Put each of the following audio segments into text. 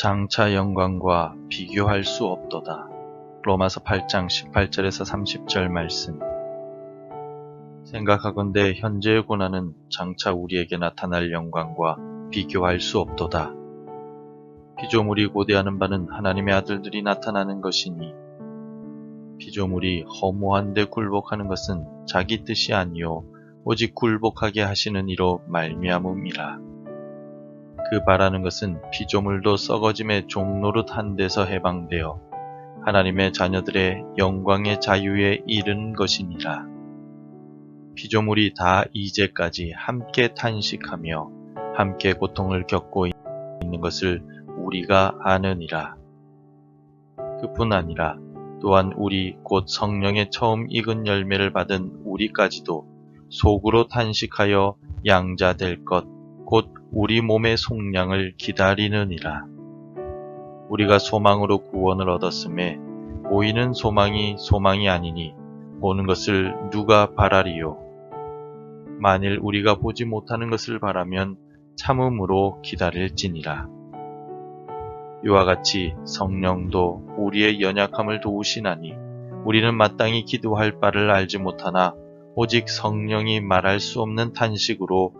장차 영광과 비교할 수 없도다. 로마서 8장 18절에서 30절 말씀. 생각하건대 현재의 고난은 장차 우리에게 나타날 영광과 비교할 수 없도다. 피조물이 고대하는 바는 하나님의 아들들이 나타나는 것이니 피조물이 허무한 데 굴복하는 것은 자기 뜻이 아니요 오직 굴복하게 하시는 이로 말미암음이라. 그 바라는 것은 피조물도 썩어짐의 종노릇 한 데서 해방되어 하나님의 자녀들의 영광의 자유에 이르는 것이니라. 피조물이 다 이제까지 함께 탄식하며 함께 고통을 겪고 있는 것을 우리가 아느니라. 그뿐 아니라 또한 우리 곧 성령의 처음 익은 열매를 받은 우리까지도 속으로 탄식하여 양자될 것, 곧 우리 몸의 속량을 기다리느니라. 우리가 소망으로 구원을 얻었음에 보이는 소망이 소망이 아니니 보는 것을 누가 바라리요. 만일 우리가 보지 못하는 것을 바라면 참음으로 기다릴지니라. 이와 같이 성령도 우리의 연약함을 도우시나니 우리는 마땅히 기도할 바를 알지 못하나 오직 성령이 말할 수 없는 탄식으로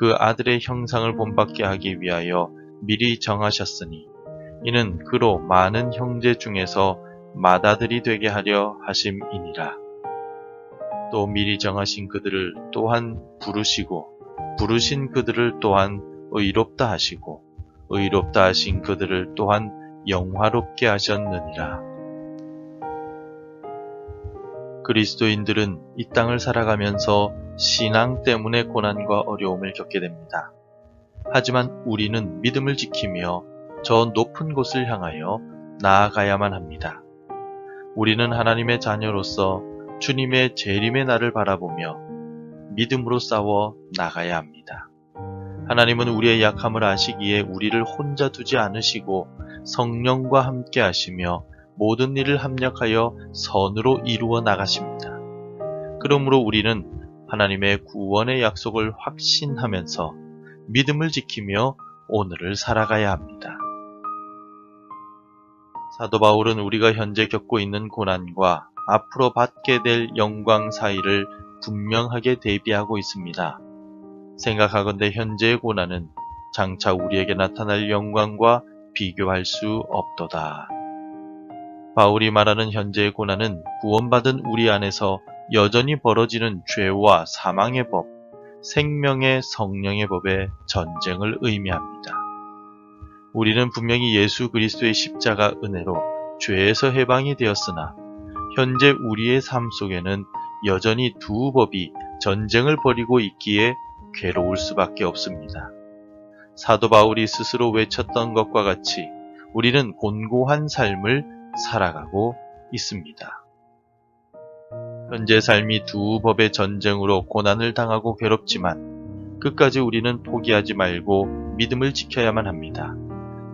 그 아들의 형상을 본받게 하기 위하여 미리 정하셨으니 이는 그로 많은 형제 중에서 맏아들이 되게 하려 하심이니라. 또 미리 정하신 그들을 또한 부르시고 부르신 그들을 또한 의롭다 하시고 의롭다 하신 그들을 또한 영화롭게 하셨느니라. 그리스도인들은 이 땅을 살아가면서 신앙 때문에 고난과 어려움을 겪게 됩니다. 하지만 우리는 믿음을 지키며 저 높은 곳을 향하여 나아가야만 합니다. 우리는 하나님의 자녀로서 주님의 재림의 날을 바라보며 믿음으로 싸워 나가야 합니다. 하나님은 우리의 약함을 아시기에 우리를 혼자 두지 않으시고 성령과 함께 하시며 모든 일을 합력하여 선으로 이루어 나가십니다. 그러므로 우리는 하나님의 구원의 약속을 확신하면서 믿음을 지키며 오늘을 살아가야 합니다. 사도 바울은 우리가 현재 겪고 있는 고난과 앞으로 받게 될 영광 사이를 분명하게 대비하고 있습니다. 생각하건대 현재의 고난은 장차 우리에게 나타날 영광과 비교할 수 없도다. 바울이 말하는 현재의 고난은 구원받은 우리 안에서 여전히 벌어지는 죄와 사망의 법, 생명의 성령의 법의 전쟁을 의미합니다. 우리는 분명히 예수 그리스도의 십자가 은혜로 죄에서 해방이 되었으나 현재 우리의 삶 속에는 여전히 두 법이 전쟁을 벌이고 있기에 괴로울 수밖에 없습니다. 사도 바울이 스스로 외쳤던 것과 같이 우리는 곤고한 삶을 살아가고 있습니다. 현재 삶이 두 법의 전쟁으로 고난을 당하고 괴롭지만 끝까지 우리는 포기하지 말고 믿음을 지켜야만 합니다.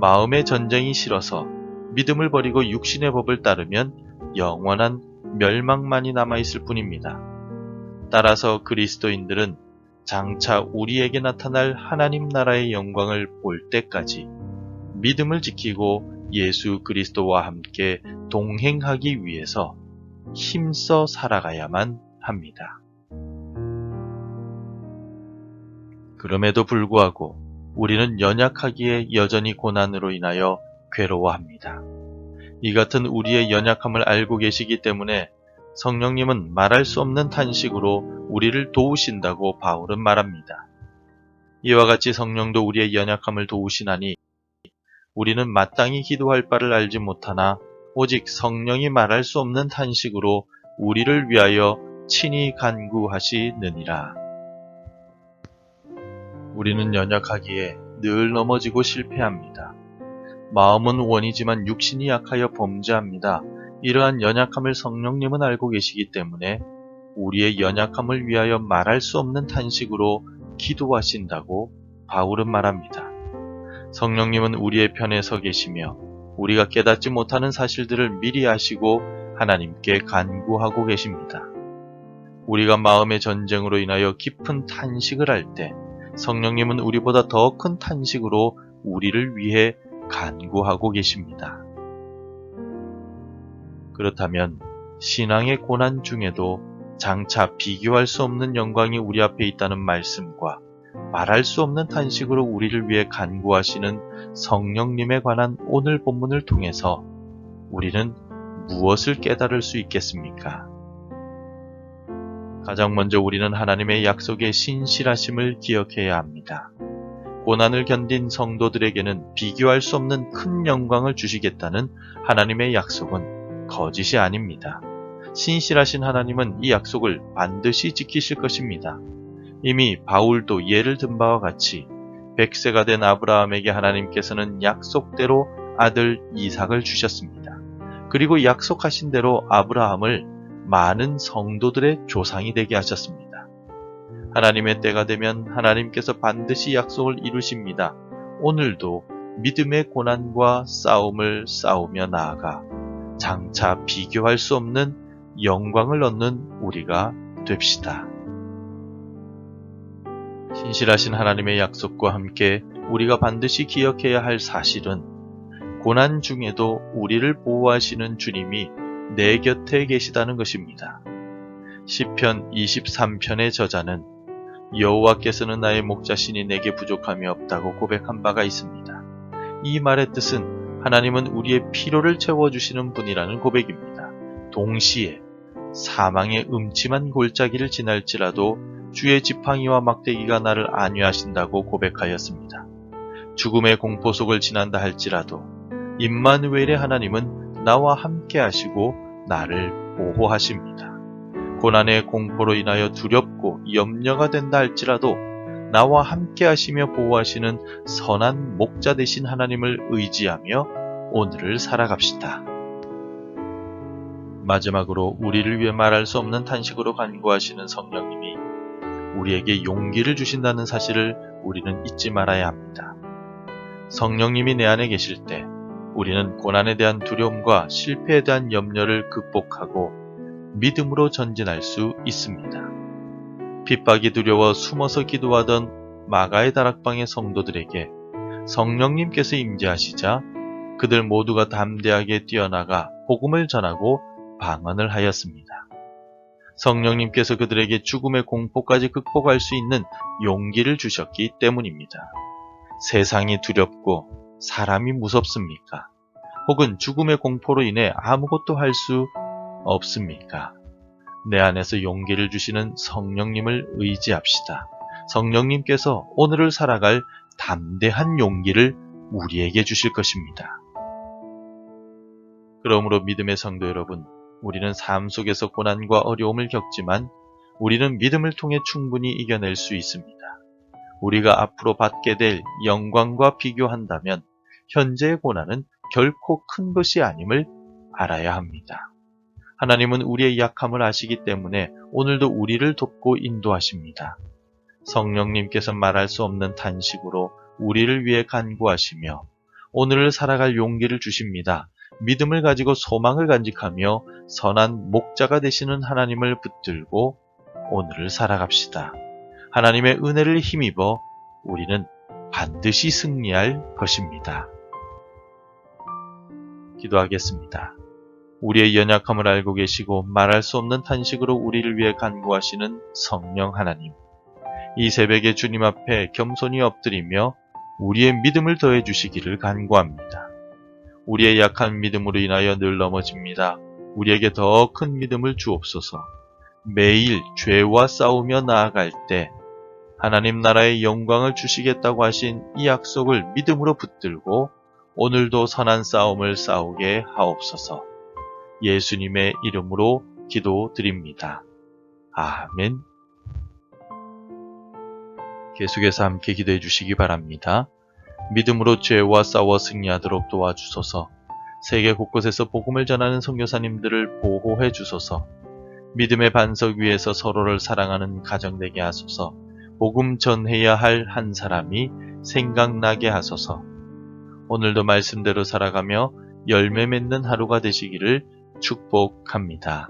마음의 전쟁이 싫어서 믿음을 버리고 육신의 법을 따르면 영원한 멸망만이 남아있을 뿐입니다. 따라서 그리스도인들은 장차 우리에게 나타날 하나님 나라의 영광을 볼 때까지 믿음을 지키고 예수 그리스도와 함께 동행하기 위해서 힘써 살아가야만 합니다. 그럼에도 불구하고 우리는 연약하기에 여전히 고난으로 인하여 괴로워합니다. 이 같은 우리의 연약함을 알고 계시기 때문에 성령님은 말할 수 없는 탄식으로 우리를 도우신다고 바울은 말합니다. 이와 같이 성령도 우리의 연약함을 도우시나니 우리는 마땅히 기도할 바를 알지 못하나 오직 성령이 말할 수 없는 탄식으로 우리를 위하여 친히 간구하시느니라. 우리는 연약하기에 늘 넘어지고 실패합니다. 마음은 원이지만 육신이 약하여 범죄합니다. 이러한 연약함을 성령님은 알고 계시기 때문에 우리의 연약함을 위하여 말할 수 없는 탄식으로 기도하신다고 바울은 말합니다. 성령님은 우리의 편에 서 계시며 우리가 깨닫지 못하는 사실들을 미리 아시고 하나님께 간구하고 계십니다. 우리가 마음의 전쟁으로 인하여 깊은 탄식을 할 때 성령님은 우리보다 더 큰 탄식으로 우리를 위해 간구하고 계십니다. 그렇다면 신앙의 고난 중에도 장차 비교할 수 없는 영광이 우리 앞에 있다는 말씀과 말할 수 없는 탄식으로 우리를 위해 간구하시는 성령님에 관한 오늘 본문을 통해서 우리는 무엇을 깨달을 수 있겠습니까? 가장 먼저 우리는 하나님의 약속의 신실하심을 기억해야 합니다. 고난을 견딘 성도들에게는 비교할 수 없는 큰 영광을 주시겠다는 하나님의 약속은 거짓이 아닙니다. 신실하신 하나님은 이 약속을 반드시 지키실 것입니다. 이미 바울도 예를 든 바와 같이 100세가 된 아브라함에게 하나님께서는 약속대로 아들 이삭을 주셨습니다. 그리고 약속하신 대로 아브라함을 많은 성도들의 조상이 되게 하셨습니다. 하나님의 때가 되면 하나님께서 반드시 약속을 이루십니다. 오늘도 믿음의 고난과 싸움을 싸우며 나아가 장차 비교할 수 없는 영광을 얻는 우리가 됩시다. 신실하신 하나님의 약속과 함께 우리가 반드시 기억해야 할 사실은 고난 중에도 우리를 보호하시는 주님이 내 곁에 계시다는 것입니다. 시편 23편의 저자는 여호와께서는 나의 목자신이 내게 부족함이 없다고 고백한 바가 있습니다. 이 말의 뜻은 하나님은 우리의 필요를 채워주시는 분이라는 고백입니다. 동시에 사망의 음침한 골짜기를 지날지라도 주의 지팡이와 막대기가 나를 안위하신다고 고백하였습니다. 죽음의 공포 속을 지난다 할지라도 임마누엘의 하나님은 나와 함께 하시고 나를 보호하십니다. 고난의 공포로 인하여 두렵고 염려가 된다 할지라도 나와 함께 하시며 보호하시는 선한 목자 되신 하나님을 의지하며 오늘을 살아갑시다. 마지막으로 우리를 위해 말할 수 없는 탄식으로 간구하시는 성령님이 우리에게 용기를 주신다는 사실을 우리는 잊지 말아야 합니다. 성령님이 내 안에 계실 때 우리는 고난에 대한 두려움과 실패에 대한 염려를 극복하고 믿음으로 전진할 수 있습니다. 핍박이 두려워 숨어서 기도하던 마가의 다락방의 성도들에게 성령님께서 임재하시자 그들 모두가 담대하게 뛰어나가 복음을 전하고 방언을 하였습니다. 성령님께서 그들에게 죽음의 공포까지 극복할 수 있는 용기를 주셨기 때문입니다. 세상이 두렵고 사람이 무섭습니까? 혹은 죽음의 공포로 인해 아무것도 할 수 없습니까? 내 안에서 용기를 주시는 성령님을 의지합시다. 성령님께서 오늘을 살아갈 담대한 용기를 우리에게 주실 것입니다. 그러므로 믿음의 성도 여러분, 우리는 삶 속에서 고난과 어려움을 겪지만 우리는 믿음을 통해 충분히 이겨낼 수 있습니다. 우리가 앞으로 받게 될 영광과 비교한다면 현재의 고난은 결코 큰 것이 아님을 알아야 합니다. 하나님은 우리의 약함을 아시기 때문에 오늘도 우리를 돕고 인도하십니다. 성령님께서 말할 수 없는 탄식으로 우리를 위해 간구하시며 오늘을 살아갈 용기를 주십니다. 믿음을 가지고 소망을 간직하며 선한 목자가 되시는 하나님을 붙들고 오늘을 살아갑시다. 하나님의 은혜를 힘입어 우리는 반드시 승리할 것입니다. 기도하겠습니다. 우리의 연약함을 알고 계시고 말할 수 없는 탄식으로 우리를 위해 간구하시는 성령 하나님. 이 새벽에 주님 앞에 겸손히 엎드리며 우리의 믿음을 더해 주시기를 간구합니다. 우리의 약한 믿음으로 인하여 늘 넘어집니다. 우리에게 더 큰 믿음을 주옵소서. 매일 죄와 싸우며 나아갈 때 하나님 나라의 영광을 주시겠다고 하신 이 약속을 믿음으로 붙들고 오늘도 선한 싸움을 싸우게 하옵소서. 예수님의 이름으로 기도드립니다. 아멘. 계속해서 함께 기도해 주시기 바랍니다. 믿음으로 죄와 싸워 승리하도록 도와주소서. 세계 곳곳에서 복음을 전하는 선교사님들을 보호해 주소서. 믿음의 반석 위에서 서로를 사랑하는 가정 되게 하소서. 복음 전해야 할 한 사람이 생각나게 하소서. 오늘도 말씀대로 살아가며 열매 맺는 하루가 되시기를 축복합니다.